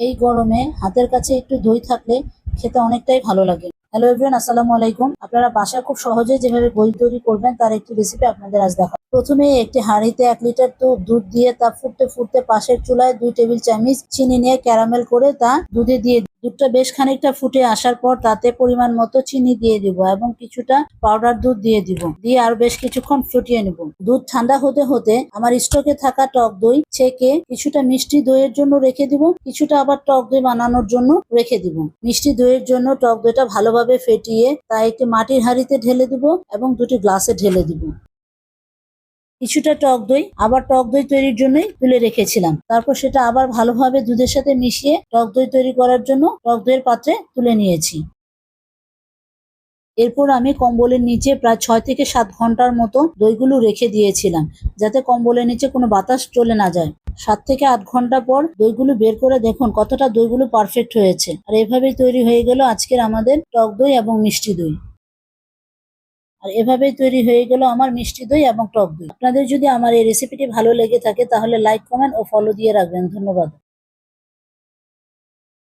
এই গরমে হাতের কাছে একটু দই থাকলে খেতে অনেকটাই ভালো লাগে। হ্যালো এভরিওয়ান আসসালামু আলাইকুম। আপনারা বাসায় খুব সহজে যেভাবে বই তৈরি করবেন, তার একটি রেসিপি আপনাদের আজ দেখা প্রথমে একটি হাঁড়িতে এক লিটার দুধ দিয়ে তা ফুটতে ফুটতে পাশের চুলায় দুই টেবিল চামচ চিনি নিয়ে ক্যারামেল করে তা দুধে দিয়ে। দুধটা বেশ খানিকটা ফুটে আসার পর তাতে পরিমাণ মতো চিনি দিয়ে দিব এবং কিছুটা পাউডার দুধ দিয়ে দিব। দিয়ে আর বেশ কিছুক্ষণ ফুটিয়ে নেব। দুধ ঠান্ডা হতে হতে আমার স্টকে থাকা টক দই ছেঁকে কিছুটা মিষ্টি দইয়ের জন্য রেখে দিব, কিছুটা আবার টক দই বানানোর জন্য রেখে দিব। মিষ্টি দইয়ের জন্য টক দইটা ভালোভাবে ফেটিয়ে তা একটি মাটির হাঁড়িতে ঢেলে দিব এবং দুটি গ্লাসে ঢেলে দিব। কিছুটা টক দই, আবার টক দই তৈরির জন্যই তুলে রেখেছিলাম। তারপর সেটা আবার ভালোভাবে দুধের সাথে মিশিয়ে টক দই তৈরি করার জন্য টক দইয়ের পাত্রে তুলে নিয়েছি। এরপর আমি কম্বলের নিচে প্রায় ছয় থেকে সাত ঘণ্টার মতো দইগুলো রেখে দিয়েছিলাম, যাতে কম্বলের নিচে কোনো বাতাস চলে না যায়। সাত থেকে আট ঘণ্টা পর দইগুলো বের করে দেখুন কতটা দইগুলো পারফেক্ট হয়েছে। আর এভাবেই তৈরি হয়ে গেল আজকের আমাদের টক দই এবং মিষ্টি দই। আর এভাবেই তৈরি হয়ে গেল আমার মিষ্টি দই এবং টক দই। আপনাদের যদি আমার এই রেসিপিটি ভালো লেগে থাকে তাহলে লাইক কমেন্ট ও ফলো দিয়ে রাখবেন। ধন্যবাদ।